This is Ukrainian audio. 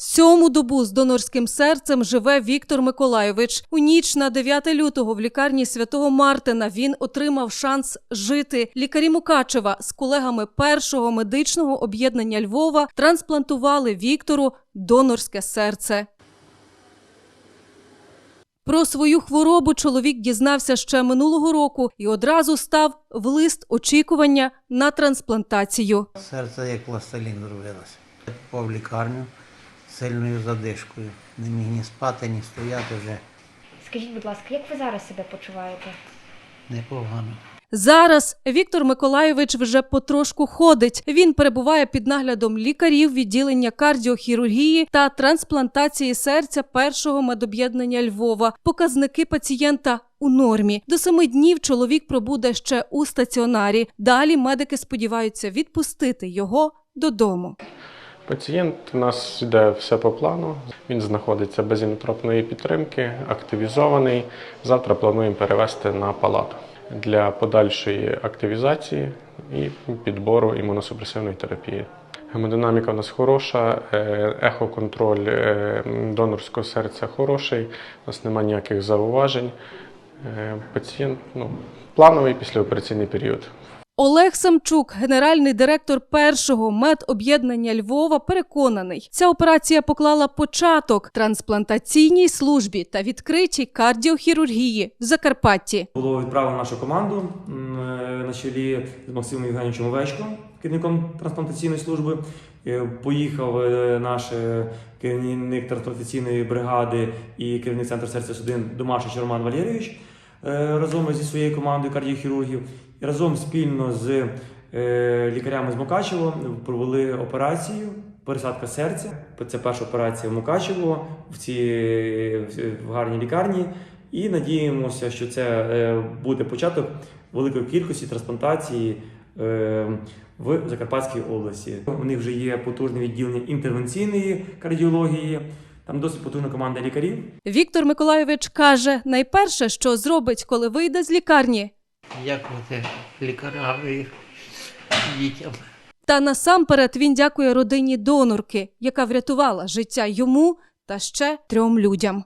Сьому добу з донорським серцем живе Віктор Миколайович. У ніч на 9 лютого в лікарні святого Мартина він отримав шанс жити. Лікарі Мукачева з колегами першого медичного об'єднання Львова трансплантували Віктору донорське серце. Про свою хворобу чоловік дізнався ще минулого року і одразу став в лист очікування на трансплантацію. Серце як пластилін зробилося. Я попав в лікарню сильною задишкою. Не міг ні спати, ні стояти вже Скажіть, будь ласка, як ви зараз себе почуваєте? непогано. Зараз Віктор Миколайович вже потрошку ходить. Він перебуває під наглядом лікарів відділення кардіохірургії та трансплантації серця першого медоб'єднання Львова. Показники пацієнта у нормі. До семи днів чоловік пробуде ще у стаціонарі. Далі медики сподіваються відпустити його додому. Пацієнт у нас йде все по плану. Він знаходиться без інотропної підтримки, активізований. Завтра плануємо перевести на палату для подальшої активізації і підбору імуносупресивної терапії. Гемодинаміка у нас хороша, е, ехоконтроль е, донорського серця хороший, у нас немає ніяких зауважень. Е, Пацієнт ну, плановий післяопераційний період. Олег Самчук, генеральний директор першого медоб'єднання Львова, переконаний, ця операція поклала початок трансплантаційній службі та відкритій кардіохірургії в Закарпатті. Було відправлено нашу команду е, на чолі з Максимом Євгеновичем Овечко, керівником трансплантаційної служби. Е, Поїхав е, наш керівник трансплантаційної бригади і керівник центру серця судин Домашич Роман Валерійович разом зі своєю командою кардіохірургів. І разом спільно з е, лікарями з Мукачево провели операцію. Пересадка серця. Це перша операція в Мукачево в цій в гарній лікарні. І надіємося, що це е, буде початок великої кількості трансплантації е, в Закарпатській області. У них вже є потужне відділення інтервенційної кардіології. Там досить потужна команда лікарів. Віктор Миколайович каже: найперше, що зробить, коли вийде з лікарні, Дякувати лікарям дітям. та насамперед він дякує родині донорки, яка врятувала життя йому та ще трьом людям.